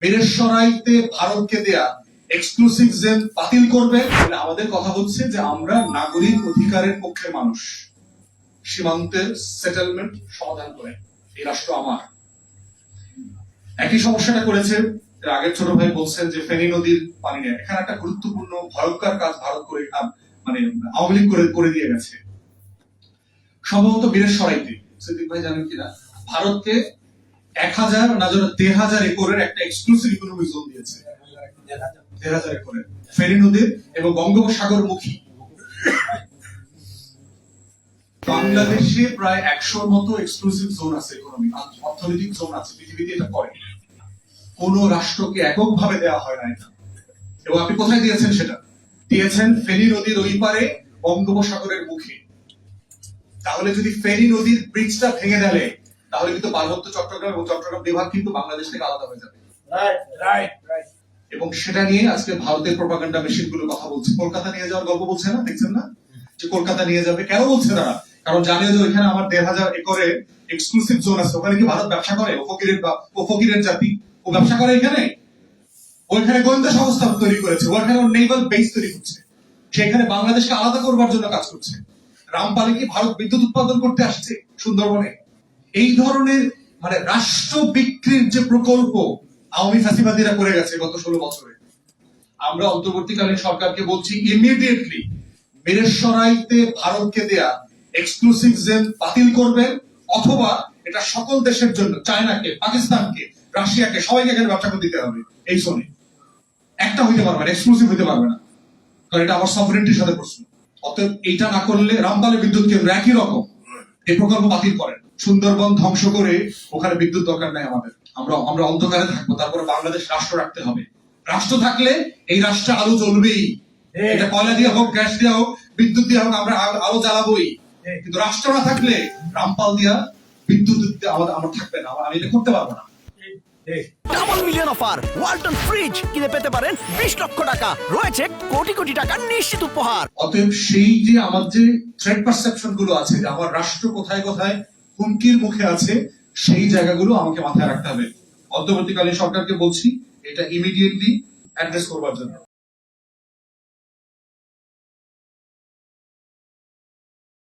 বীরেশ্বরাইতে ভারতকে দেয়া exclusive gen বাতিল করবে। আমাদের কথা হচ্ছে যে আমরা নাগরিক অধিকারের পক্ষে মানুষ। সীমান্তের সেটেলমেন্ট সমাধান করে। এই রাষ্ট্র আমার। একই সমস্যাটা করেছে আগের ছোট ভাই বলছেন যে ফেনী নদীর পানি নেয় এখানে একটা গুরুত্বপূর্ণ, ভয়ঙ্কর কাজ ভারত করে মানে আওয়ামী লীগ করে করে দিয়ে গেছে। সম্ভবত বীরেশ্বরাইতে। সিদ্দিক ভাই জানেন কিনা? ভারতকে এক হাজার না যেন দেড় হাজার একরের একটা এক্সক্লুসিভ ইকোনমিক জোন দিয়েছে। দেড় হাজার একরের। ফেনী নদীর এবং বঙ্গোপসাগর মুখী বাংলাদেশে প্রায় একশোর মতো এক্সক্লুসিভ জোন আছে ইকোনমি অর্থনৈতিক জোন আছে, পৃথিবীতে এটা করে কোন রাষ্ট্রকে এককভাবে দেওয়া হয় না এটা এবং আপনি কোথায় দিয়েছেন সেটা? দিয়েছেন ফেনী নদীর ওই পারে বঙ্গোপসাগরের মুখে। তাহলে যদি ফেনী নদীর ব্রিজটা ভেঙে দেয় তাহলে কিন্তু পার্বত্য চট্টগ্রাম এবং চট্টগ্রাম বিভাগ কিন্তু বাংলাদেশ থেকে আলাদা হয়ে যাবে. এবং সেটা নিয়ে আজকে ভারতের প্রপাগান্ডা মেশিনগুলো কথা বলছে। কলকাতা নিয়ে যাওয়ার গল্প বলছে না? দেখছেন না? যে কলকাতা নিয়ে যাবে। কেন বলছে তারা? কারণ জানে যে ওইখানে আমার দেড় হাজার একরে এক্সক্লুসিভ জোন আছে। ওখানে কি ভারত ব্যবসা করে? ও ফকিরের ও ফকিরের জাতি। ও ব্যবসা করে এখানে? ওইখানে গোয়েন্দা সংস্থা তৈরি করেছে। ওখানে ওর নেভাল বেস তৈরি করছে। সেখানে বাংলাদেশকে আলাদা করবার জন্য কাজ করছে। রামপালে কি ভারত বিদ্যুৎ উৎপাদন করতে আসছে সুন্দরবনে? এই ধরনের মানে রাষ্ট্র বিক্রির যে প্রকল্প আওয়ামী ফাঁসিবাদীরা করে গেছে গত ষোলো বছরে, আমরা অন্তর্বর্তীকালীন সরকারকে বলছি ইমিডিয়েটলি বীরেশ্বরাইতে ভারতকে দেয়া এক্সক্লুসিভ জেন বাতিল করবেন অথবা এটা সকল দেশের জন্য, চায়নাকে, পাকিস্তানকে, রাশিয়াকে, সবাইকে এখানে ব্যবসা করে দিতে হবে এই শোনে একটা হইতে পারবে না এক্সক্লুসিভ হইতে পারবে না, কারণ এটা আমার সফরেন্টির সাথে প্রশ্ন। অতএব এইটা না করলে রামপালে বিদ্যুৎ কেন্দ্র একই রকম। এই প্রকল্প বাতিল করেন সুন্দরবন ধ্বংস করে ওখানে বিদ্যুৎ দরকার নাই আমাদের আমরা আমরা অন্ধকারে থাকব তারপরে বাংলাদেশ রাষ্ট্র রাখতে হবে রাষ্ট্র থাকলে এই রাষ্ট্রে আলো জ্বলবেই হ্যাঁ। এটা কয়লা দিয়ে হোক গ্যাস দিয়ে হোক বিদ্যুৎ দিয়ে হোক আমরা আলো- জ্বালাবোই হ্যাঁ। কিন্তু রাষ্ট্র না থাকলে রামপাল দিয়া বিদ্যুৎ দিতে আমাদের আমার থাকবে না আমি এটা করতে পারব না. Double million offer Walton fridge কিনে পেতে পারেন বিশ লক্ষ টাকা। রয়েছে কোটি কোটি টাকার নিশ্চিত উপহার। অতএব সেই যে আমার যে থ্রেড পারসেপশনগুলো আছে যে আমার রাষ্ট্র কোথায় কোথায় হুমকির মুখে আছে সেই জায়গাগুলো আমাকে মাথায় রাখতে হবে। অন্তর্বর্তীকালীন সরকারকে বলছি এটা ইমিডিয়েটলি অ্যাড্রেস করবার জন্য।